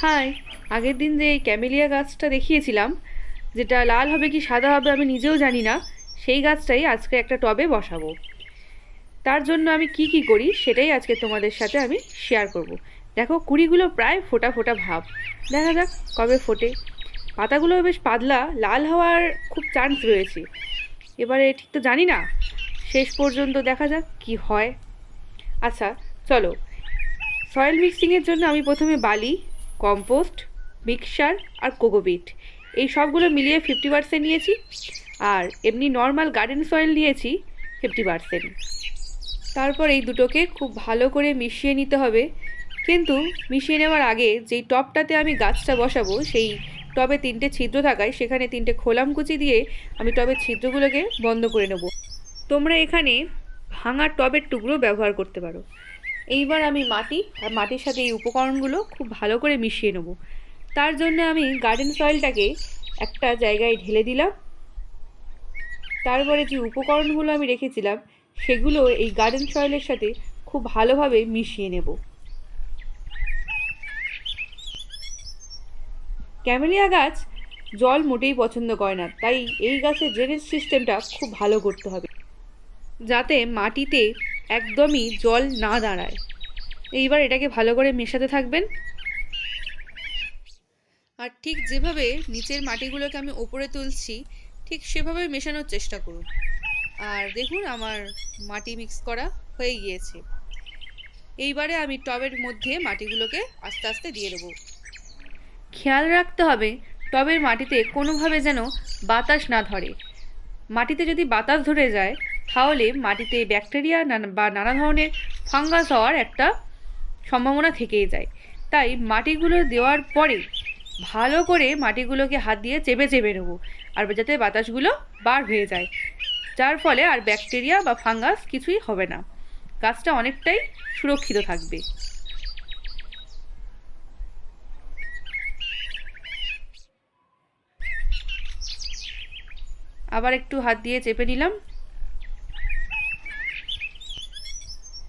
High আগের দিন যে এই ক্যামেলিয়া গাছটা দেখিয়েছিলাম, যেটা লাল হবে কি সাদা হবে আমি নিজেও জানি না, সেই গাছটাই আজকে একটা টবে বসাবো। তার জন্য আমি কি কি করি সেটাই আজকে তোমাদের সাথে আমি শেয়ার করব। দেখো, কুড়িগুলো প্রায় ফোটা ফোটা ভাব। দেখা যাক কবে ফোটে। পাতাগুলো বেশ পাতলা, লাল হওয়ার খুব চান্স রয়েছে। এবারে ঠিক তো জানি না, শেষ পর্যন্ত দেখা যাক কি হয়। আচ্ছা চলো। সয়েল মিক্সিংয়ের জন্য আমি প্রথমে বালি কম্পোস্ট, মিক্সার আর কোকোপিট এই সবগুলো মিলিয়ে ফিফটি পার্সেন্ট নিয়েছি। আর এমনি নর্মাল গার্ডেন সয়েল নিয়েছি ফিফটি পার্সেন্ট তারপর এই দুটোকে খুব ভালো করে মিশিয়ে নিতে হবে। কিন্তু মিশিয়ে নেওয়ার আগে যেই টবটাতে আমি গাছটা বসাবো, সেই টবে তিনটে ছিদ্র থাকায় সেখানে তিনটে খোলাম কুচি দিয়ে আমি টবের ছিদ্রগুলোকে বন্ধ করে নেব। তোমরা এখানে ভাঙা টবের টুকরো ব্যবহার করতে পারো। এইবার আমি মাটি আর মাটির সাথে এই উপকরণগুলো খুব ভালো করে মিশিয়ে নেব। তার জন্য আমি গার্ডেন সয়েলটাকে একটা জায়গায় ঢেলে দিলাম। তারপরে যে উপকরণগুলো আমি রেখেছিলাম, সেগুলো এই গার্ডেন সয়েলের সাথে খুব ভালোভাবে মিশিয়ে নেব। ক্যামেলিয়া গাছ জল মোটেই পছন্দ করে না, তাই এই গাছের ড্রেনেজ সিস্টেমটা খুব ভালো করতে হবে। যাতে মাটিতে একদমই জল না দাঁড়ায়। এইবার এটাকে ভালো করে মেশাতে থাকবেন। আর ঠিক যেভাবে নিচের মাটিগুলোকে আমি ওপরে তুলছি, ঠিক সেভাবে মেশানোর চেষ্টা করুন। আর দেখুন, আমার মাটি মিক্স করা হয়ে গিয়েছে। এইবারে আমি টবের মধ্যে মাটিগুলোকে আস্তে আস্তে দিয়ে দেবো। খেয়াল রাখতে হবে, টবের মাটিতে কোনোভাবে যেন বাতাস না ধরে। মাটিতে যদি বাতাস ধরে যায় তাহলে মাটিতে ব্যাকটেরিয়া বা নানা ধরনের ফাঙ্গাস হওয়ার একটা সম্ভাবনা থেকেই যায়। তাই মাটিগুলো দেওয়ার পরে ভালো করে মাটিগুলোকে হাত দিয়ে চেপে চেপে নেব, আর যাতে বাতাসগুলো বার হয়ে যায়। যার ফলে আর ব্যাকটেরিয়া বা ফাঙ্গাস কিছুই হবে না। গাছটা অনেকটাই সুরক্ষিত থাকবে। আবার একটু হাত দিয়ে চেপে নিলাম।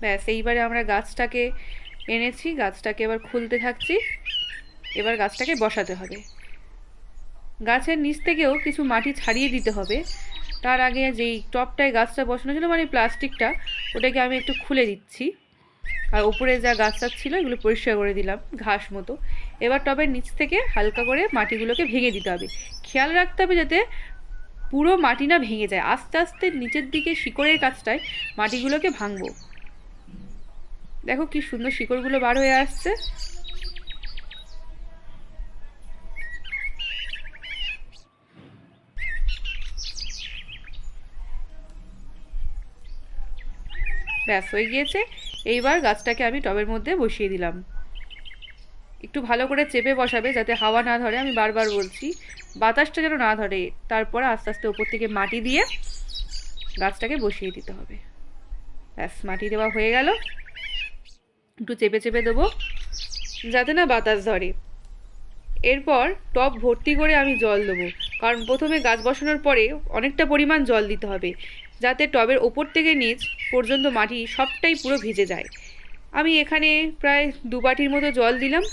ব্যাস, এইবারে আমরা গাছটাকে এনেছি, গাছটাকে এবার খুলতে থাকছি। এবার গাছটাকে বসাতে হবে। গাছের নিচ থেকেও কিছু মাটি ছাড়িয়ে দিতে হবে। তার আগে যেই টপটায় গাছটা বসানো ছিল মানে প্লাস্টিকটা, ওটাকে আমি একটু খুলে দিচ্ছি। আর উপরে যা গাছটা ছিল, এগুলো পরিষ্কার করে দিলাম, ঘাস মতো। এবার টবের নিচ থেকে হালকা করে মাটিগুলোকে ভেঙে দিতে হবে। খেয়াল রাখতে হবে যাতে পুরো মাটি না ভেঙে যায়। আস্তে আস্তে নিচের দিকে শিকড়ের কাছটায় মাটিগুলোকে ভাঙবো। দেখো কি সুন্দর শিকড়গুলো বার হয়ে আসছে। ব্যাস, হয়ে গিয়েছে। এইবার গাছটাকে আমি টবের মধ্যে বসিয়ে দিলাম। একটু ভালো করে চেপে বসাবে যাতে হাওয়া না ধরে, আমি বারবার বলছি। বাতাসটা যেন না ধরে, তারপরে আস্তে আস্তে ওপর থেকে মাটি দিয়ে গাছটাকে বসিয়ে দিতে হবে। ব্যাস, মাটি দেওয়া হয়ে গেল। একটু চেপে চেপে দেবো, যাতে না বাতাস ধরে। এরপর টব ভর্তি করে আমি জল দেবো, কারণ প্রথমে গাছ বসানোর পরে অনেকটা পরিমাণ জল দিতে হবে, যাতে টবের ওপর থেকে নিচ পর্যন্ত মাটি সবটাই পুরো ভিজে যায়। আমি এখানে প্রায় দু বাটির মতো জল দিলাম।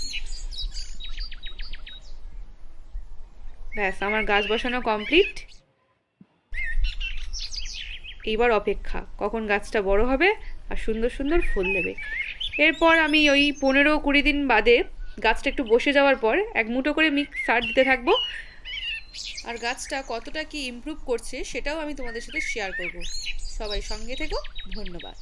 ব্যাস, আমার গাছ বসানো কমপ্লিট। এইবার অপেক্ষা, কখন গাছটা বড় হবে আর সুন্দর সুন্দর ফুল দেবে। এরপর আমি ওই পনেরো কুড়ি দিন বাদে গাছটা একটু বসে যাওয়ার পর এক মুঠো করে মিক্স সার দিতে থাকব। আর গাছটা কতটা কি ইমপ্রুভ করছে সেটাও আমি তোমাদের সাথে শেয়ার করব। সবাই সঙ্গে থেকো, ধন্যবাদ।